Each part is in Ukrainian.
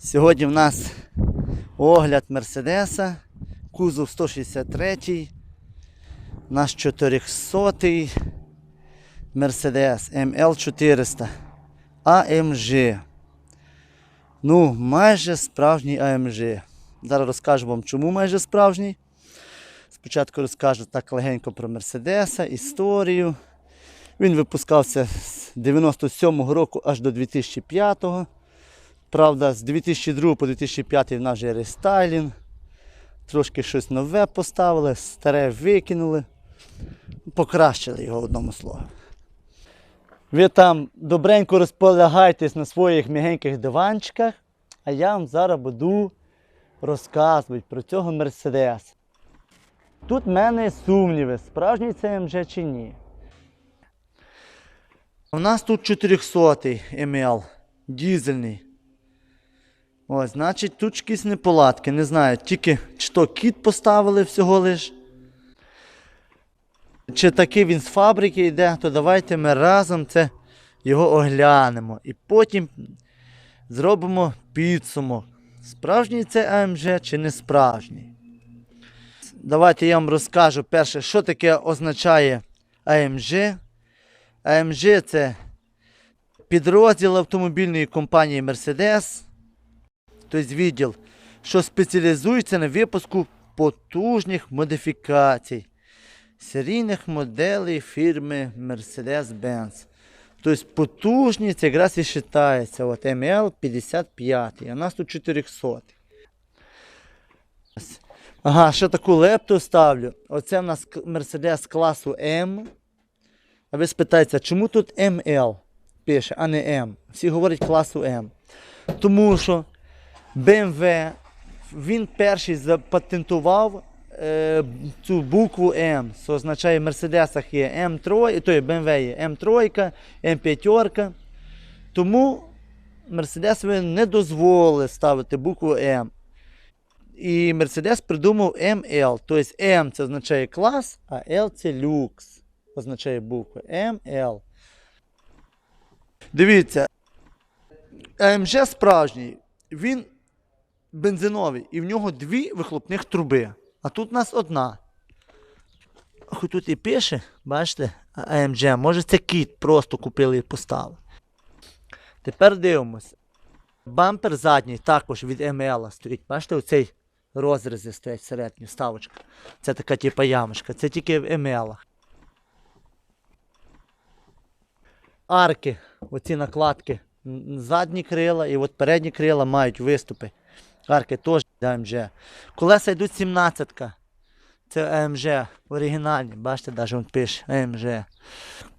Сьогодні в нас огляд Мерседеса, кузов 163, наш 400 Мерседес ML400 AMG. Ну, майже справжній AMG. Зараз розкажу вам, чому майже справжній. Спочатку розкажу так легенько про Мерседеса, історію. Він випускався з 97-го року аж до 2005-го. Правда, з 2002 по 2005 в нас вже рестайлінг. Трошки щось нове поставили, старе викинули. Покращили його одному слові. Ви там добренько розполагайтесь на своїх м'ягеньких диванчиках, а я вам зараз буду розказувати про цього Мерседес. Тут в мене сумніви, справжній це МЖ чи ні. У нас тут 400 й МЛ, дізельний. Ось, значить, тут якісь неполадки, не знаю, тільки чи то кіт поставили всього лиш. Чи таки він з фабрики йде, то давайте ми разом це його оглянемо. І потім зробимо підсумок. Справжній це АМЖ чи не справжній. Давайте я вам розкажу перше, що таке означає АМЖ. АМЖ це підрозділ автомобільної компанії Mercedes тобто відділ, що спеціалізується на випуску потужних модифікацій серійних моделей фірми Mercedes-Benz. Тобто потужність якраз і вважається. От ML 55, а у нас тут 400. Ага, ще таку лепту ставлю. Оце в нас Mercedes класу М. А ви спитаєте, чому тут ML пише, а не М? Всі говорять класу М. Тому що BMW, він перший запатентував е, цю букву М. Це означає в Мерседесах є М3, то є BMW є М3, М5. Тому Мерседесові не дозволили ставити букву М. І Мерседес придумав ML. Тобто М це означає клас, а L це люкс. Означає буква ML. Дивіться, АМЖ справжній, він бензиновий, і в нього дві вихлопних труби. А тут у нас одна. Хоч тут і пише, бачите, АМЖ, може це кіт просто купили і поставили. Тепер дивимося. Бампер задній також від МЛ стоїть. Бачите, оцей розрізи стоять середні, вставочка. Це така типа ямочка. Це тільки в МЛ. Арки, оці накладки, задні крила і от передні крила мають виступи. Арки теж АМЖ. Колеса йдуть 17-ка. Це АМЖ оригінальні. Бачите, навіть він пише АМЖ.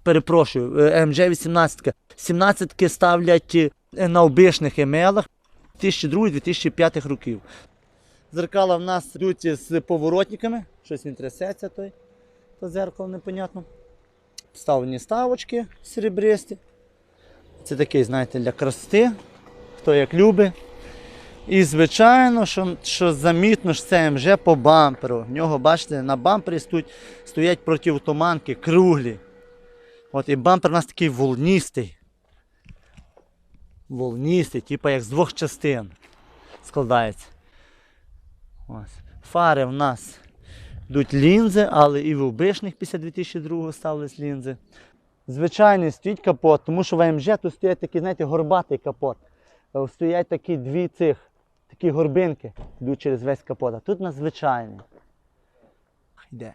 Перепрошую, АМЖ 18. 17-ки ставлять е, на обичних емелах 2002-2005 років. Зеркала в нас йдуть з поворотниками. Щось він трясеться той. То зеркало непонятно. Вставлені ставочки серебристі. Це такий, знаєте, для краси, хто як любить. І звичайно, що, що замітно ж це МЖ по бамперу. В нього, бачите, на бампері стоять, стоять противотуманки круглі. От і бампер у нас такий волністий. Волністий, типу як з двох частин складається. Ось. Фари в нас йдуть лінзи, але і в обичних після 2002 ставились лінзи. Звичайний стоїть капот, тому що в АМЖ тут стоять такі, знаєте, горбатий капот. Е, Стоять такі дві цих, такі горбинки, йдуть через весь капот. А тут звичайний. Йде.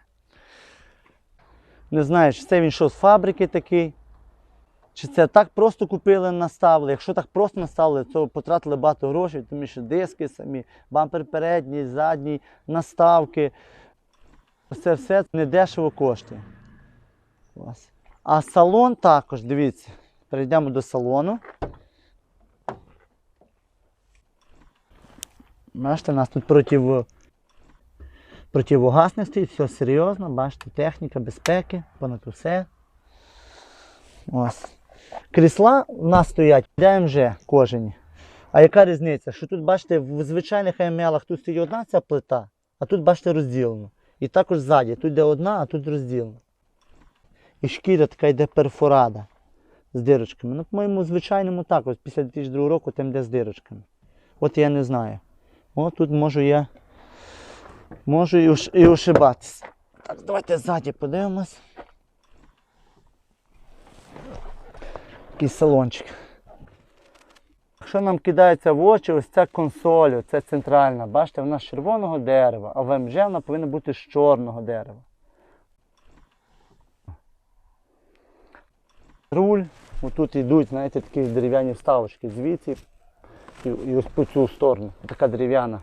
Не знаю, чи це він що з фабрики такий. Чи це так просто купили, наставили. Якщо так просто наставили, то потратили багато грошей, тому що диски самі, бампер передній, задній, наставки. Оце все недешево коштує. А салон також, дивіться, перейдемо до салону. Бачите, у нас тут против... противогасник стоїть, все серйозно, бачите, техніка безпеки, понад усе. Ось. Крісла у нас стоять ДМЖ кожені. А яка різниця? Що тут, бачите, в звичайних АМЛах тут стоїть одна ця плита, а тут, бачите, розділено. І також ззаді. Тут йде одна, а тут розділено. І шкіря така йде перфорада з дирочками. Ну, по-моєму, звичайному також, після 2002 року там йде з дирочками. От я не знаю. От тут можу я. Можу і, уш- і ошибатись. Так, давайте ззаді подивимось. Такий салончик. Що нам кидається в очі, ось ця консоль, це центральна. Бачите, вона з червоного дерева, а ВМЖ вона повинна бути з чорного дерева. Руль, отут йдуть, знаєте, такі дерев'яні вставочки звідси і, і ось по цю сторону. Така дерев'яна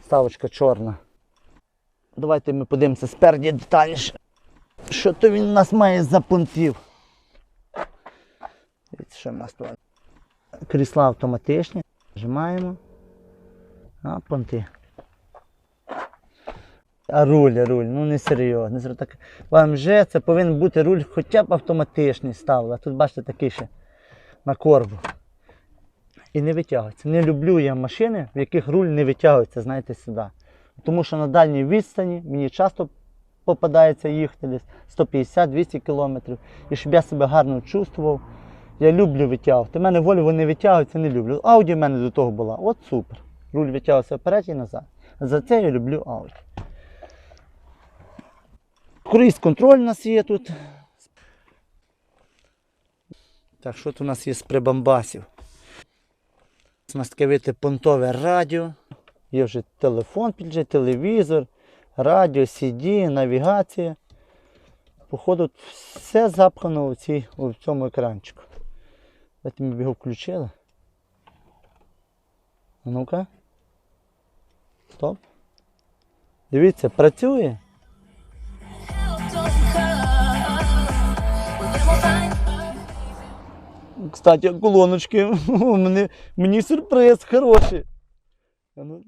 вставочка чорна. Давайте ми подивимося спереді детальніше. Що то він у нас має за понтів? Дивіться, що в нас тут. Крісла автоматичні. Нажимаємо. А, понти. А руль, руль, ну не серйозно. Так, вам вже це повинен бути руль хоча б автоматичний ставили. А тут бачите такий ще на корбу. І не витягується. Не люблю я машини, в яких руль не витягується, знаєте, сюди. Тому що на дальній відстані мені часто попадається їхати десь 150-200 кілометрів. І щоб я себе гарно чувствував, я люблю витягувати. У мене Volvo не витягується, не люблю. Audi в мене до того була. От супер. Руль витягувався вперед і назад. За це я люблю Audi. Круїз контроль у нас є тут. Так, що тут у нас є з прибамбасів? У нас таке видите, понтове радіо. Є вже телефон, підже, телевізор, радіо, CD, навігація. Походу, все запхано у, цій, у цьому екранчику. Давайте ми його включили. Ну-ка. Стоп. Дивіться, працює. Кстати, колоночки. Мені, мені сюрприз хороший. Ну,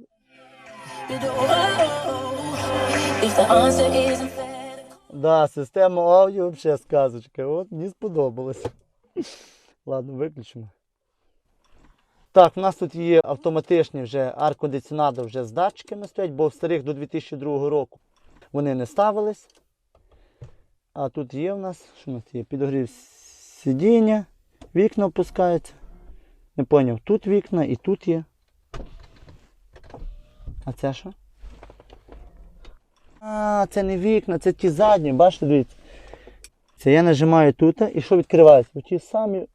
Да, система аудіо взагалі сказочка. От мені сподобалось. Ладно, виключимо. Так, у нас тут є автоматичні вже аркондиціонадо вже з датчиками стоять, бо в старих до 2002 року вони не ставились. А тут є в нас, що у нас є? Підогрів сидіння, вікна опускаються. Не поняв, тут вікна і тут є. А це що? А, це не вікна, це ті задні, бачите, дивіться. Це я нажимаю тут і що відкривається? Оті самі.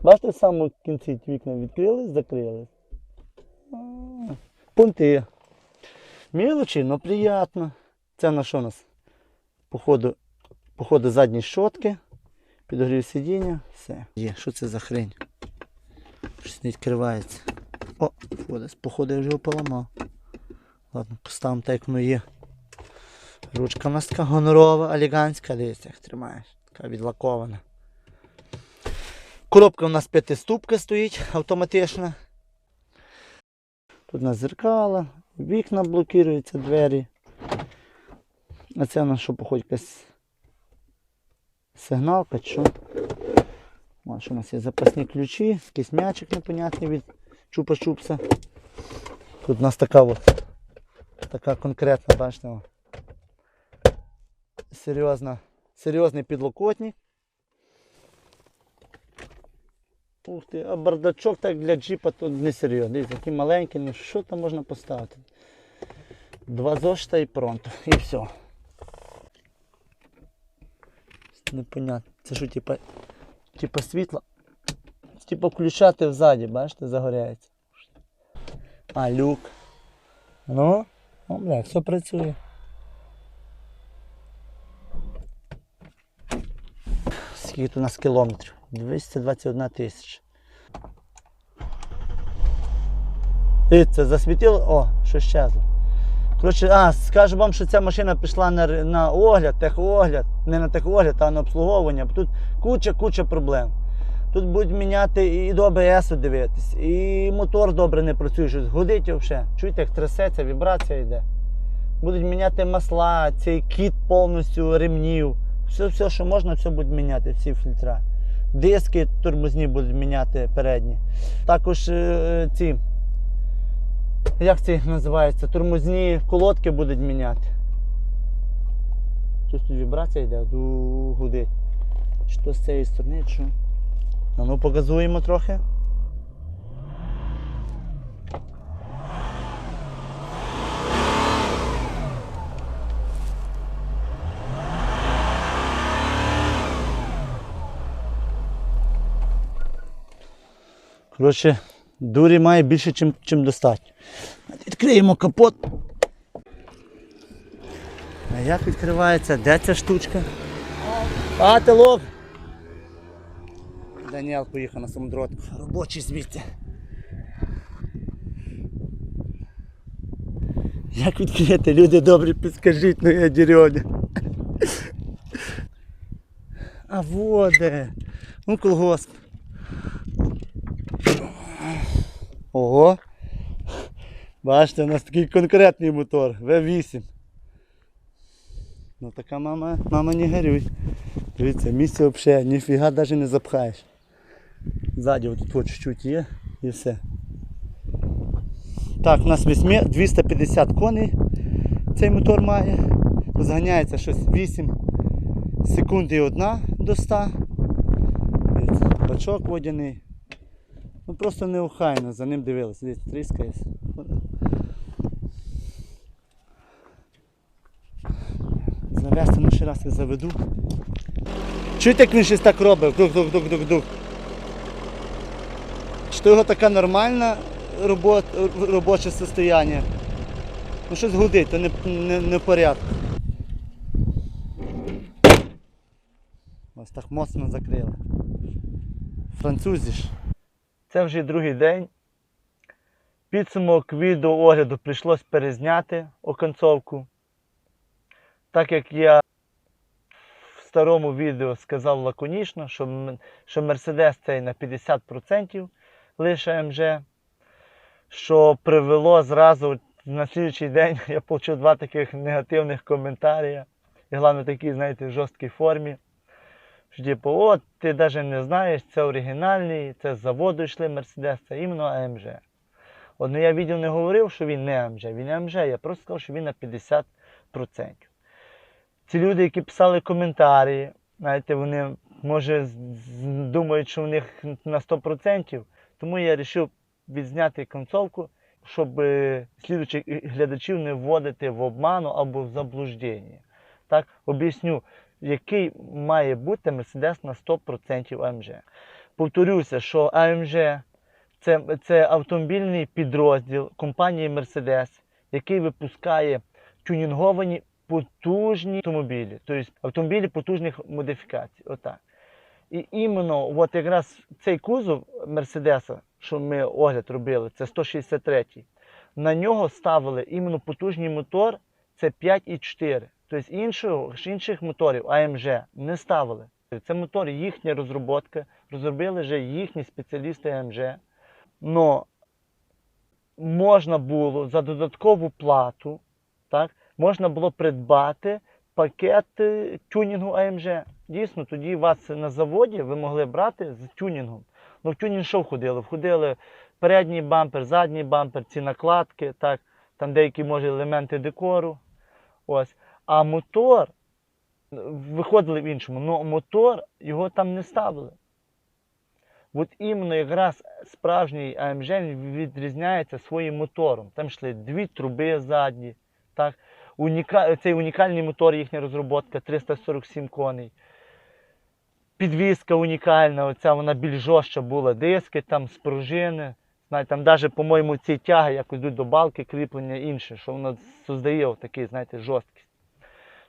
Бачите, в самому кінці вікна відкрились, закрились. Пункти. Мілочі, але приємно. Це на що у нас? Походу, походу задні щотки, підогрів сидіння, все. Є, що це за хрень? Щось не відкривається. О, фу, походу я вже його поламав. Ладно, поставимо так, як воно є. Ручка у нас така гонорова, елегантська, дивіться, як тримаєш. Така відлакована. Коробка у нас п'ятиступка стоїть автоматична. Тут у нас зеркала, вікна блокуються, двері. А це у нас що походить якась сигналка що? У нас є запасні ключі, якийсь м'ячик непонятний від чупа-чупса. Тут у нас така от така конкретна, бачите. Серйозна, серйозний підлокотник. Ух ти, а бардачок так для джипа тут не серйозний. Дивіться, такий маленький, ну що там можна поставити? Два зошита і пронто. І все. Непонятно. Це що, типа, типа світло? Типа включати взаді, бачите, загоряється. А, люк. Ну, о, бля, все працює. Скільки тут у нас кілометрів? 221 тисяча. Дивіться, засвітило. О, що щезло. Коротше, а, скажу вам, що ця машина пішла на, на огляд, техогляд, не на техогляд, а на обслуговування. Тут куча-куча проблем. Тут будуть міняти і до АБС дивитись, і мотор добре не працює, щось гудить взагалі. Чуєте, як трясеться, вібрація йде. Будуть міняти масла, цей кіт повністю ремнів. Все, все, що можна, все будуть міняти, всі фільтра. Диски тормозні будуть міняти передні. Також е, ці, як це їх називається? Тормозні колодки будуть міняти. Щось тут вібрація йде, гудить. Що з цієї сторони, що. А ну показуємо трохи. Коротше, дурі має більше, чим, чим достатньо. Відкриємо капот. А як відкривається? Де ця штучка? А, телок! Даніел поїхав на самодротку. Робочий звідти. Як відкрити? Люди добрі, підскажіть, ну я дерьоня. А воде. Ну колгосп. Ого. Бачите, у нас такий конкретний мотор. V8. Ну така мама, мама не горюй. Дивіться, місце взагалі, ніфіга навіть не запхаєш. Ззаді отут от чуть-чуть є і все. Так, у нас 8, 250 коней цей мотор має. Розганяється щось 8 секунд і 1 до 100. Дивіться, Бачок водяний. Ну просто неохайно, за ним дивилися. Дивіться, тріскається. Завести, ну ще раз я заведу. Чуєте, як він щось так робить? Дух-дух-дух-дух-дух. Чи то його така нормальна робот, робоче состояние? Ну щось гудить, то не, не, не порядку. Ось так моцно закрили. Французі ж. Це вже другий день. Підсумок відеоогляду прийшлось перезняти оконцовку. Так як я в старому відео сказав лаконічно, що, що Mercedes цей на 50% лише МЖ, що привело зразу на слідчий день я отримав два таких негативних коментарі. І головне такі, знаєте, в жорсткій формі. Що типу, от ти навіть не знаєш, це оригінальний, це з заводу йшли Mercedes, це іменно AMG. От ну, я відео не говорив, що він не AMG, він AMG, я просто сказав, що він на 50%. Ці люди, які писали коментарі, знаєте, вони може думають, що у них на 100%, тому я вирішив відзняти концовку, щоб е, слідуючих глядачів не вводити в обману або в заблуждення. Так, об'ясню, який має бути Mercedes на 100% AMG. Повторюся, що AMG це, це автомобільний підрозділ компанії Mercedes, який випускає тюнінговані потужні автомобілі, тобто автомобілі потужних модифікацій. Отак. І іменно от якраз цей кузов Мерседеса, що ми огляд робили, це 163 на нього ставили іменно потужний мотор, це 5,4. Тобто іншого, інших моторів AMG не ставили. Це мотор їхня розробка, розробили вже їхні спеціалісти AMG. Но можна було за додаткову плату, так, можна було придбати пакет тюнінгу AMG. Дійсно, тоді вас на заводі ви могли брати з тюнінгом. Ну, в тюнінг що входили? Входили передній бампер, задній бампер, ці накладки, так, там деякі може елементи декору. Ось. А мотор е, виходили в іншому, але мотор його там не ставили. От іменно якраз справжній AMG відрізняється своїм мотором. Там йшли дві труби задні. Так? Уніка... Цей унікальний мотор, їхня розробка 347 коней. Підвізка унікальна, оця вона більш жорстча була, диски, там спружини. Знаєте, там навіть, по-моєму, ці тяги якось йдуть до балки, кріплення інше, що воно создає такий, знаєте, жорсткість.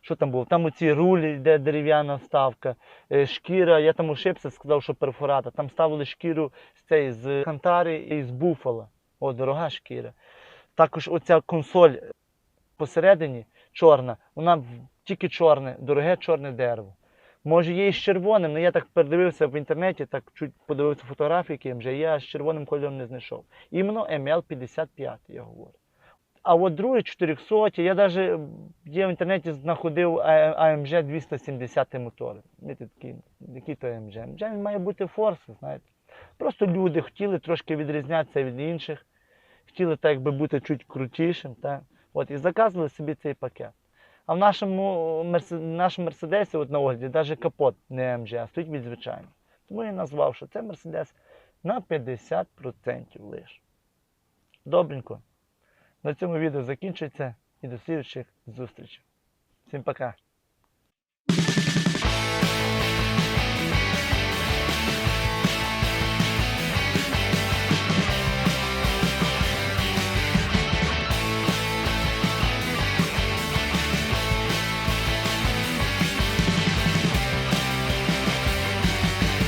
Що там було? Там оці рулі, де дерев'яна вставка, е, шкіра, я там ошибся, сказав, що перфората. Там ставили шкіру з цієї з кантари і з буфала. О, дорога шкіра. Також оця консоль посередині чорна, вона тільки чорне, дороге чорне дерево. Може, є і з червоним, але я так передивився в інтернеті, так чуть подивився фотографії, які вже я з червоним кольором не знайшов. Іменно ML55, я говорю. А от другий 400, я навіть є в інтернеті знаходив AMG 270 мотори. Такі, які то AMG? AMG він має бути форс, знаєте. Просто люди хотіли трошки відрізнятися від інших, хотіли так якби бути чуть крутішим. Так? От, і заказували собі цей пакет. А в нашому, Мерсе- нашому Мерседесі от на огляді навіть капот не AMG, а стоїть від звичайного. Тому я назвав, що це Мерседес на 50% лише. Добренько. На цьому відео закінчується і до слідчих зустрічей. Всім пока!